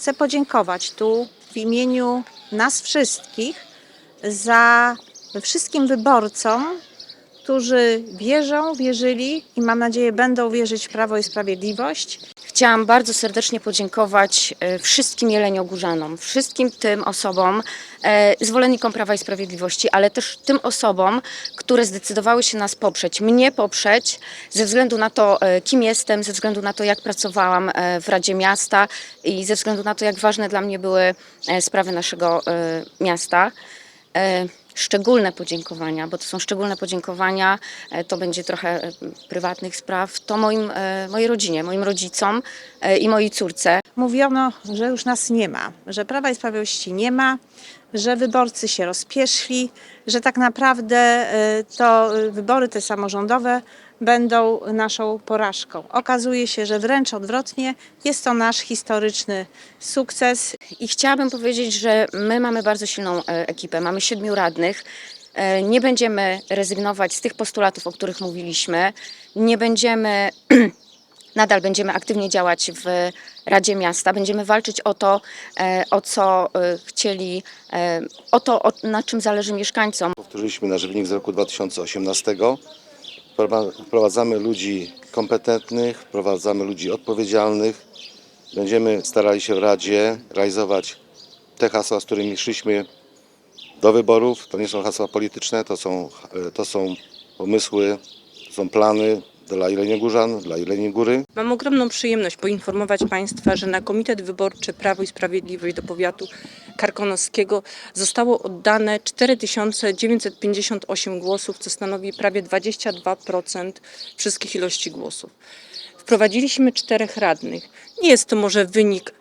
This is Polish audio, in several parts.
chcę podziękować tu w imieniu nas wszystkich za wszystkim wyborcom, którzy wierzą, wierzyli i mam nadzieję będą wierzyć w Prawo i Sprawiedliwość. Chciałam bardzo serdecznie podziękować e, wszystkim jeleniogórzanom, wszystkim tym osobom, e, zwolennikom Prawa i Sprawiedliwości, ale też tym osobom, które zdecydowały się nas poprzeć, mnie poprzeć, ze względu na to, e, kim jestem, ze względu na to, jak pracowałam w Radzie Miasta i ze względu na to, jak ważne dla mnie były sprawy naszego miasta. Szczególne podziękowania, bo to są szczególne podziękowania, e, to będzie trochę e, prywatnych spraw, to moim, e, mojej rodzinie, moim rodzicom i mojej córce. Mówiono, że już nas nie ma, że Prawa i Sprawiedliwości nie ma, że wyborcy się rozpieszli, że tak naprawdę to wybory te samorządowe będą naszą porażką. Okazuje się, że wręcz odwrotnie, jest to nasz historyczny sukces. I chciałabym powiedzieć, że my mamy bardzo silną e, ekipę, mamy siedmiu radnych. E, Nie będziemy rezygnować z tych postulatów, o których mówiliśmy. Nie będziemy, nadal będziemy aktywnie działać w Radzie Miasta. Będziemy walczyć o to, e, o co chcieli, o to, na czym zależy mieszkańcom. Powtórzyliśmy nasz wynik z roku 2018. Wprowa- Wprowadzamy ludzi kompetentnych, wprowadzamy ludzi odpowiedzialnych. Będziemy starali się w Radzie realizować te hasła, z którymi szliśmy do wyborów. To nie są hasła polityczne, to są, to są pomysły, to są plany dla Jeleniogórzan, dla Jeleniej Góry. Mam ogromną przyjemność poinformować Państwa, że na Komitet Wyborczy Prawo i Sprawiedliwość do powiatu karkonoskiego zostało oddane 4958 głosów, co stanowi prawie 22% wszystkich ilości głosów. Wprowadziliśmy czterech radnych. Nie jest to może wynik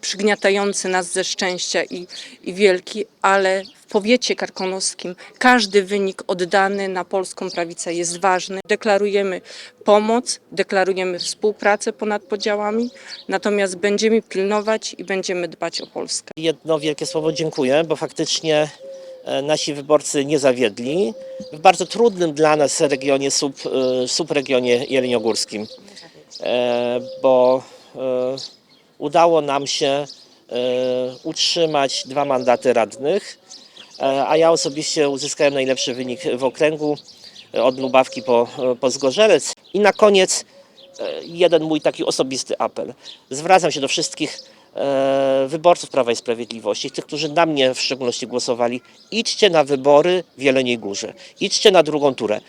przygniatający nas ze szczęścia i, i wielki, ale w powiecie karkonoskim każdy wynik oddany na polską prawicę jest ważny. Deklarujemy pomoc, deklarujemy współpracę ponad podziałami, natomiast będziemy pilnować i będziemy dbać o Polskę. Jedno wielkie słowo dziękuję, bo faktycznie e, nasi wyborcy nie zawiedli w bardzo trudnym dla nas regionie, sub, e, subregionie jeleniogórskim, E, bo udało nam się e, utrzymać dwa mandaty radnych, e, a ja osobiście uzyskałem najlepszy wynik w okręgu e, od Lubawki po, po Zgorzelec. I na koniec e, jeden mój taki osobisty apel. Zwracam się do wszystkich e, wyborców Prawa i Sprawiedliwości, tych, którzy na mnie w szczególności głosowali. Idźcie na wybory w Jeleniej Górze. Idźcie na drugą turę.